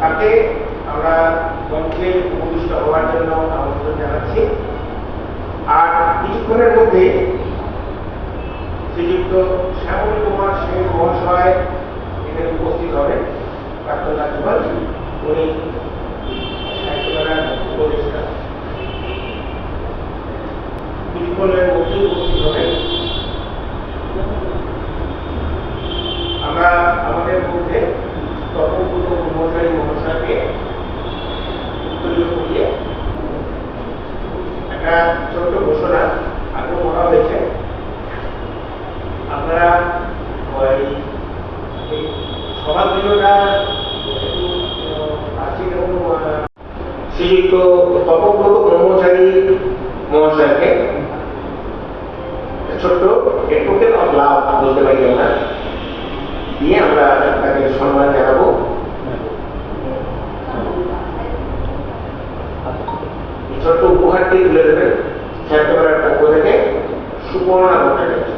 তাকে আমরা মঞ্চে উপবিষ্ট হওয়ার জন্য আমন্ত্রণ জানাচ্ছি। আর কিছুক্ষণের মধ্যে শ্রীযুক্ত শ্যামল কুমার সেন মহাশয় এখানে উপস্থিত হবেন। প্রাক্তন রাজ্যপাল উনি উপদেষ্টা। কিছুক্ষণের মধ্যেই উপস্থিত হবেন আমরা আমাদের মধ্যে তপপুত ব্রহ্মচারী মহাশয়কে উত্তরীয় করিয়ে একটা ছোট্ট ঘোষণা আগ্রহ করা হয়েছে আপনারা ওই এই সভাগৃহটা একটু আহ, আর্থিক এবং আহ, শ্রীযুক্ত তপব্রত ব্রহ্মচারী মহাশয়কে ছোট্ট টোকেন অফ লাভ বলতে পারি আমরা দিয়ে আমরা তাকে সম্মান জানাব। ছোট্ট উপহারটি তুলে দেবেন। সুপর্ণা ভট্টাচার্য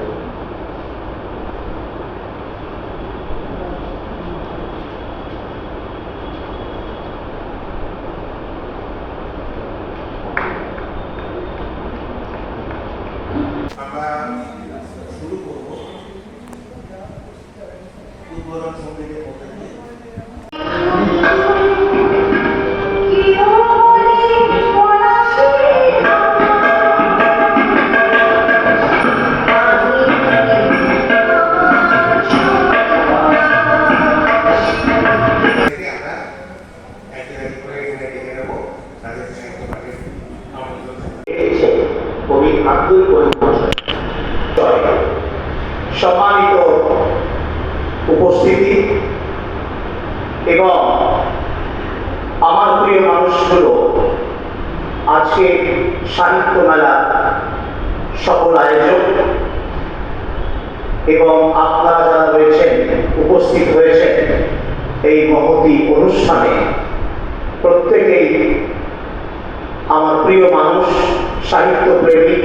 আমরা শুরু করব উদ্বোধন সঙ্গীতের মধ্যে দিয়ে থেকে আমরা একেবারে করে এখানে ডেকে নেব তাদের সাহিত্য পাঠের আমন্ত্রণ জানাচ্ছি। কবি আব্দুল করিম মহাশয় সম্মানিত উপস্থিতি এবং আমার প্রিয় মানুষগুলো আজকে সাহিত্য মেলা সকল আয়োজক এবং আপনারা যারা রয়েছেন, উপস্থিত হয়েছেন এই মহতি অনুষ্ঠানে, প্রত্যেকেই আমার প্রিয় মানুষ সাহিত্য প্রেমিক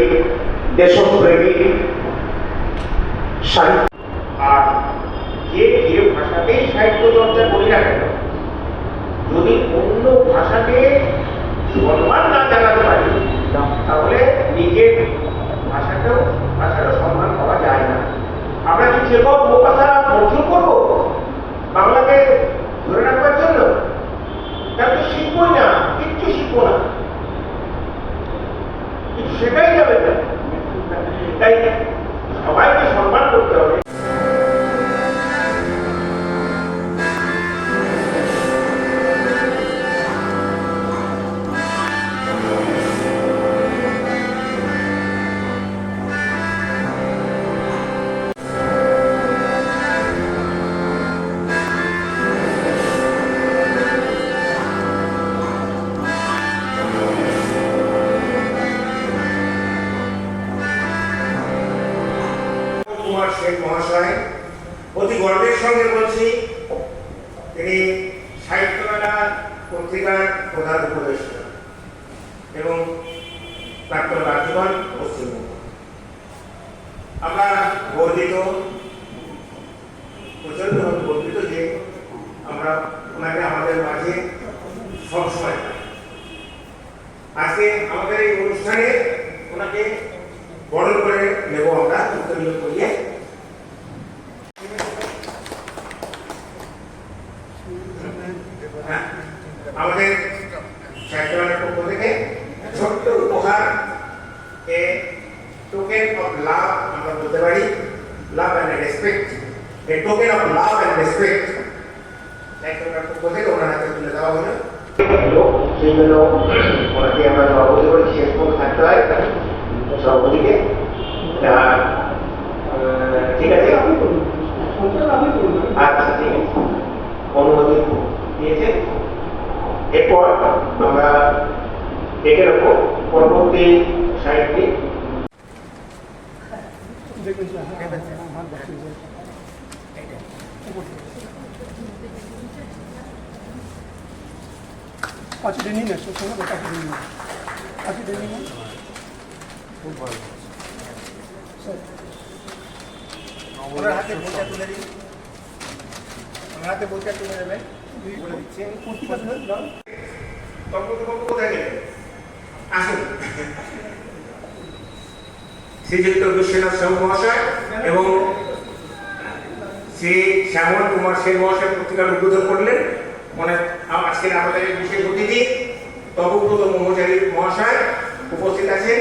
দেশপ্রেমিক সাহিত্য সাহিত্য চর্চা করি না কেন? যদি অন্য ভাষাকে সম্মান না জানাতে পারি, তাহলে নিজের সম্মান করা যায় না। আমরা কি চেকপ মোকাশা মঞ্জুর করব? বাংলাকে ধরে রাখবার জন্য? তাহলে তো শিখবই না, কিচ্ছু শিখব না। কিন্তু সেটাই যাবে না। কুমার শেখ মহাশয়। অতি গর্বের সঙ্গে বলছি, তিনি সাহিত্যমেলা পত্রিকার প্রধান উপদেষ্টা এবং প্রাক্তন রাজ্যপাল পশ্চিমবঙ্গ। আমরা গর্বিত প্রচণ্ড গর্বিত যে আমরা ওনাকে আমাদের মাঝে সবসময় আজকে আমাদের এই অনুষ্ঠানে ওনাকে বরণ করে নেব আমরা, উত্তরীয় করিয়ে হ্যাঁ, আমাদের সাহিত্যমেলার পক্ষ থেকে ছোট্ট উপহার এ টোকেন অফ লাভ আমরা বলতে পারি love and respect a token of love and respect সাহিত্যমেলার পক্ষ থেকে ওনার হাতে তুলে দেওয়া হলো সেই জন্য ওনাকে আমরা সভাপতি করি শেষ পর্যন্ত থাকতে হয় আহ, ঠিক আছে? আচ্ছা ঠিক আছে। অনুমতি দিয়েছে। এরপর আমরা ডেকে রাখব পরবর্তী সাহিত্যিক পাঁচটা নিন না সঙ্গে পাঁচটা নিন না না মহাশয় এবং শ্রী শ্যামল কুমার সেন মহাশয় পত্রিকার উদ্বোধন করলেন আম- আজকের আমাদের বিশেষ অতিথি তপব্রত ব্রহ্মচারী মহাশয় উপস্থিত আছেন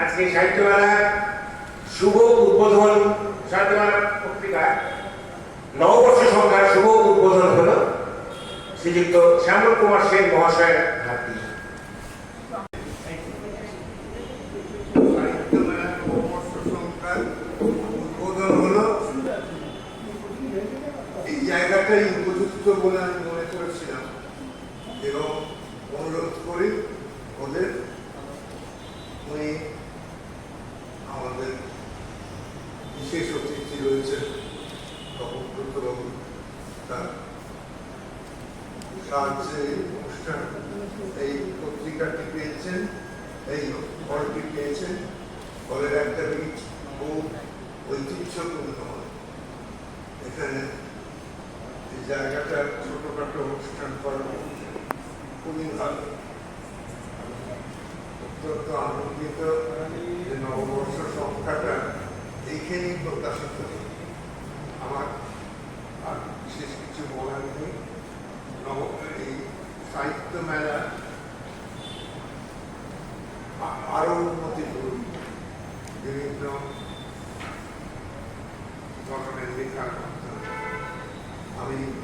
আজকে সাহিত্যমেলা শুভ উদ্বোধন সাহিত্যমেলা পত্রিকা, নববর্ষ সংখ্যার শুভ উদ্বোধন হল। শ্রীযুক্ত শ্যামল কুমার সেন মহাশয়ের হাত দিয়ে সাহিত্যমেলা নববর্ষ সংখ্যার উদ্বোধন হলো এই জায়গাটাই উপযুক্ত বলে আমি মনে করেছিলাম এবং অনুরোধ করি ওদের উনি আমাদের বিশেষ অতিথি রয়েছেন তপব্রতবাবু তার সাহায্যে এই অনুষ্ঠান এই পত্রিকাটি পেয়েছেন এই ফলটি পেয়েছেন ফলের একটা বীজ খুব ঐতিহ্যপূর্ণ হয়। এখানে এই জায়গাটা ছোটখাটো অনুষ্ঠান করা খুবই ভালো অত্যন্ত আনন্দিত যে নববর্ষ সংখ্যাটা এইখানেই প্রকাশিত। আমার আর বিশেষ কিছু বলার নেই। নব, এই সাহিত্য মেলা আ- আরও উন্নতি করুন। বিভিন্ন ধরনের লেখার মাধ্যমে। আমি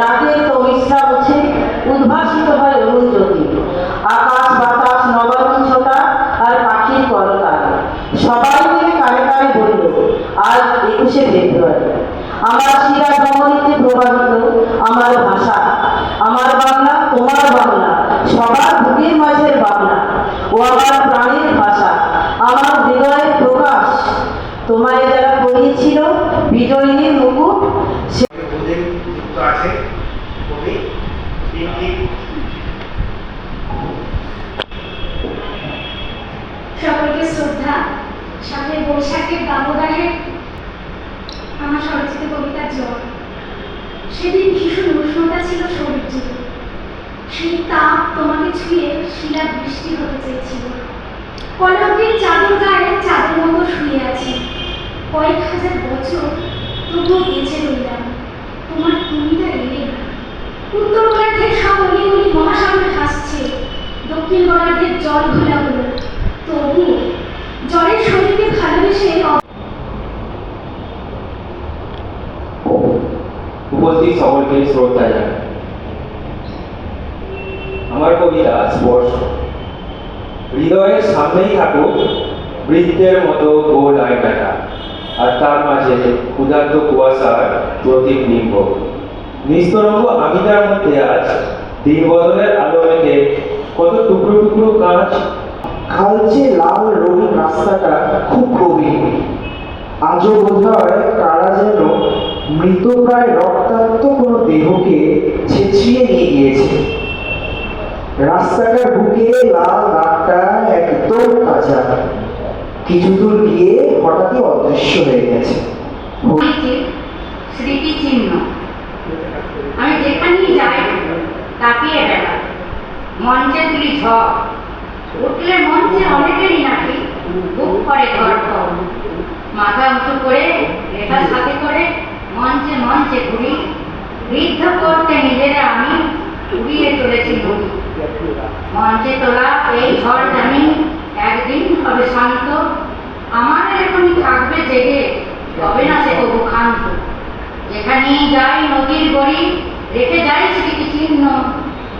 রাতের তো মিশ্রা মুছে উদ্ভাসিত হয় অরুণ জ্যোতি। আকাশ, বাতাস, নবায়ন ছোটা আর পাখির কলকার সবাই মিলে কানে কানে বলল, আজ একুশে ফেব্রুয়ারি। আমার শিরা ধমনীতে প্রবাহিত আমার ভাষা। আমার বাংলা, তোমার বাংলা, সবার বুকের মাঝের বাংলা। ও আমার প্রাণের ভাষা, আমার হৃদয়ের প্রকাশ। তোমায় যারা পড়িয়েছিল বিজয়ীর মুকুট সে বুদ্ধি যুক্ত আছে কবি তিনটি সকলকে শ্রদ্ধা, সাথে বৈশাখের দাবদাহে আমার স্বরচিত কবিতার জ্বর সেদিন ভীষণ উষ্ণতা ছিল শরীর সেই তাপ তোমাকে ছুঁয়ে শিলা বৃষ্টি হতে চেয়েছিল। কলকের চাদর গায়ে চাঁদের মতো শুয়ে আছি। কয়েক হাজার বছর তবুও বেঁচে রইলাম। দক্ষিণ গোলার্ধের জল ঘোলা হলো। তবু জলের শরীরকে ভালোবেসে উপস্থিত সকলকে শ্রদ্ধা জানাই। আমার কবিতা স্পর্শ। হৃদয়ের সামনেই থাকুক বৃত্তের মতো গোল আয়নাটা, আর তার মাঝে ক্ষুধার্ত কুয়াশার প্রতীক বিম্ব নিস্তরঙ্গ আমিদার মধ্যে আজ দিন বদলের আলো মেঘে কত টুকরো টুকরো কাঁচ কালচে লাল রঙিন রাস্তাটা খুব গভীর। আজও বোধ হয় কারা যেন মৃতপ্রায় রক্তাক্ত কোনো দেহকে ছেঁচিয়ে নিয়ে গিয়েছে। রাস্তাটার বুকে লাল দাগটা একদম কাঁচা কিছু দূর গিয়ে হঠাৎই অদৃশ্য হয়ে গেছে। হয়েছে স্মৃতিচিহ্ন আমি যেখানেই যাই তাকিয়ে বেড়া মঞ্চে তুলি ঝড়। উঠলে মঞ্চে অনেকেরই নাকি বুক করে ধর মাথা উঁচু করে লেখার সাথে করে মঞ্চে মঞ্চে ঘুরি। বৃদ্ধ করতে নিজেরা আমি উড়িয়ে চলেছি ঘুরি মঞ্চে তোলা এই ঝড় জানি একদিন হবে শান্ত। আমার এখনই থাকবে জেগে, তবে না সে তবু ক্ষান্ত। যেখানেই যাই নদীর গড়ি, রেখে যাই স্মৃতি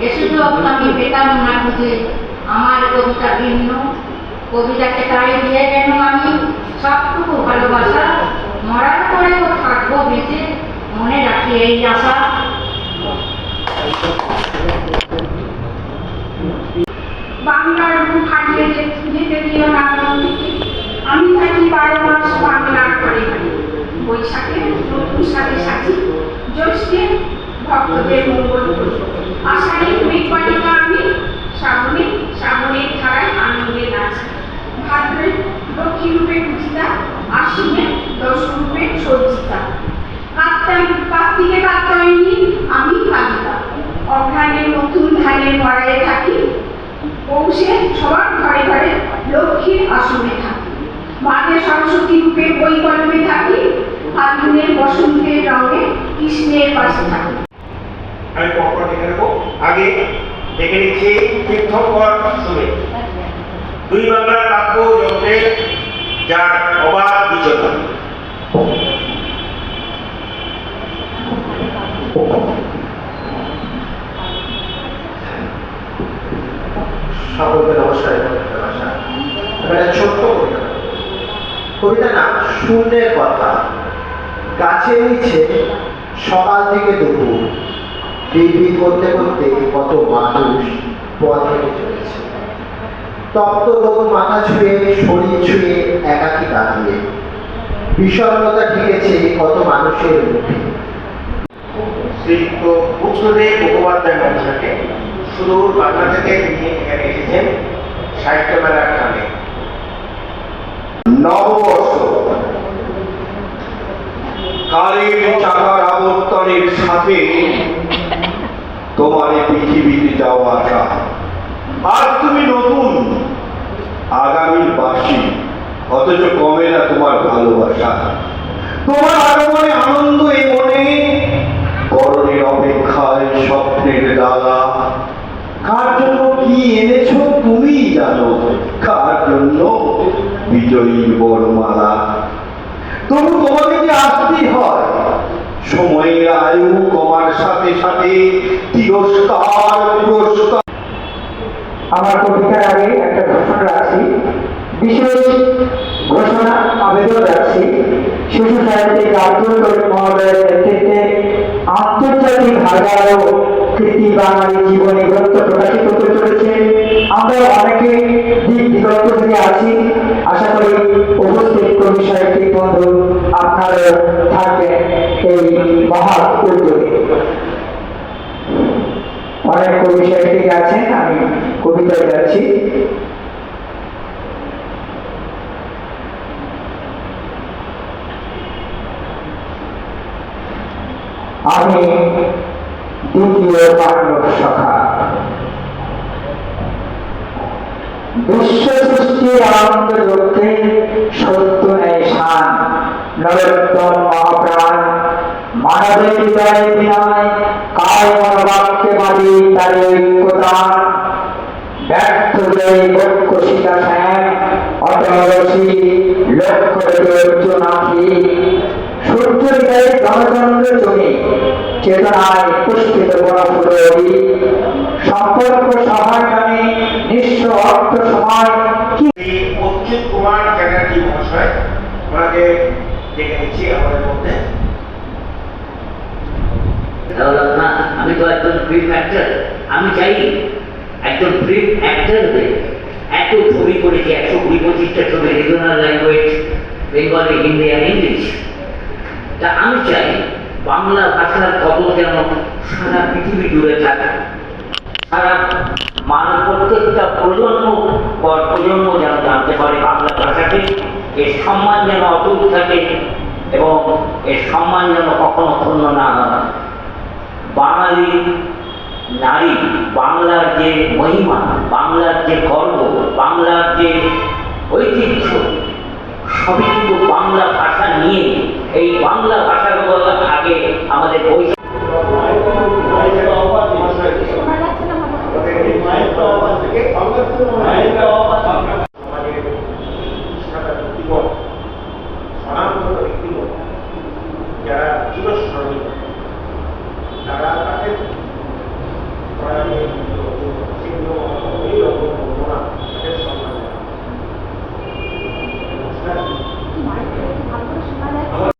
চিহ্ন এ সুযোগ আমি পেতাম না খুঁজে আমার কবিতা ভিন্ন। কবিতাকে তাই দিয়ে গেল আমি সবটুকু ভালোবাসা, মরার পরেও থাকব বেঁচে, মনে রাখি এই আশা। বাংলার মুখ হারিয়ে যেতে দিও না আমি থাকি বারো মাস বাংলার ঘরে বৈশাখে নতুন সাথে সাথী জ্যৈষ্ঠে ভক্তদের মঙ্গল করি। আষাঢ়ে কুড়ির পালিকা আমি শ্রাবণে শ্রাবণের ধারায় আনন্দে নাচি। ভাদ্রে আমি নতুন থাকি। ঘরে ঘরে লক্ষ্মীর আসনে সরস্বতী রূপে বই কলমে থাকি বসন্তের রঙে কৃষ্ণের পাশে থাকি। আমি পরপর দেখে নেব। আগে দেখে নিচ্ছি তীর্থঙ্কর সুরে দুই বাংলার কাব্য যন্ত্রের যার অবাধ বিচতা সকলকে নমস্কার একটা ছোট্ট কবিতা। কবিতা নাম শূন্যের কথা। গাছের নিচে সকাল থেকে দুপুর। বিড়বিড় করতে করতে কত মানুষ পথ হেঁটে চলেছে। তপ্ত রোদ মাথা ছুঁয়ে শরীর ছুঁয়ে একাকি দাঁড়িয়ে বিষণ্ণতা ঢেকেছে কত মানুষের মুখে। শ্রীযুক্ত বুদ্ধদেব মুখোপাধ্যায় মহাশয়কে সুদূর বাংলা থেকে নিয়ে এখানে এসেছেন সাহিত্য মেলার নামে। নববর্ষ। কালের চাকার আবর্তনের সাথে তোমার এই পৃথিবীতে যাওয়া আসা। আর তুমি নতুন, আগামীর বাসী, অথচ কমে না তোমার ভালোবাসা। তোমার আগমনে আনন্দ এ মনে, করণের অপেক্ষায় স্বপ্নের ডালা। কার জন্য কি এনেছো তুমি জানো? কার জন্য? বিজয়ীর বরমালা। তবু তোমাকে যে আসতেই হয় সময়ের আয়ু কমার সাথে সাথে তিরস্কার পুরস্কার আমার কবিতার আগে একটা ঘোষণা রাখছি। বিশেষ ঘোষণা, আবেদন রাখছি। শিশু সাহিত্যিক আব্দুল করিম নেতৃত্বে আন্তর্জাতিক হাজারো কৃতি বাঙালি জীবনী গ্রন্থ প্রকাশিত হতে চলেছে। আমরা অনেকে মহা উদ্যোগে অনেক কবি সাহিত্যিক আছেন, আমি কবিতায় যাচ্ছি। আমি দ্বিতীয় পাণ্ডব সখা বিশ্ব সৃষ্টির আনন্দ লক্ষ্যে সত্য নরোত্তম মহাপ্রাণ মানবের হৃদয়ে বিনয় কায় মনোবাক্যে বাড়ি তার ঐক্যদান ব্যর্থ জয় বক্ষ সীতা শ্যাম অটলসী লক্ষ্য অর্জুনাথী সূর্য হৃদয়ে গণচন্দ্র চলে চেতনায় পুষ্পিত বনফুলি সম্পর্ক সহায় নামে নিঃস্ব অর্থ সময় কি কুমার চ্যাটার্জি মহাশয় ওনাকে ডেকে নিচ্ছি মধ্যে না আমি তো একজন ফিল্ম অ্যাক্টর আমি চাই একজন ফিল্ম অ্যাক্টর হয়ে এত ছবি করেছি একশো কুড়ি পঁচিশটা ছবি রিজনাল ল্যাঙ্গুয়েজ বেঙ্গলি হিন্দি আর ইংলিশ তা আমি চাই বাংলা ভাষার কদর যেন সারা পৃথিবী জুড়ে থাকে সারা মানব প্রত্যেকটা প্রজন্ম পর প্রজন্ম যেন জানতে পারে বাংলা ভাষাকে এর সম্মান যেন অটুট থাকে এবং এর সম্মান যেন কখনো ক্ষুণ্ণ না হয়। বাঙালি নারী, বাংলার যে মহিমা, বাংলার যে গর্ব, বাংলার যে ঐতিহ্য, সবই কিন্তু বাংলা ভাষার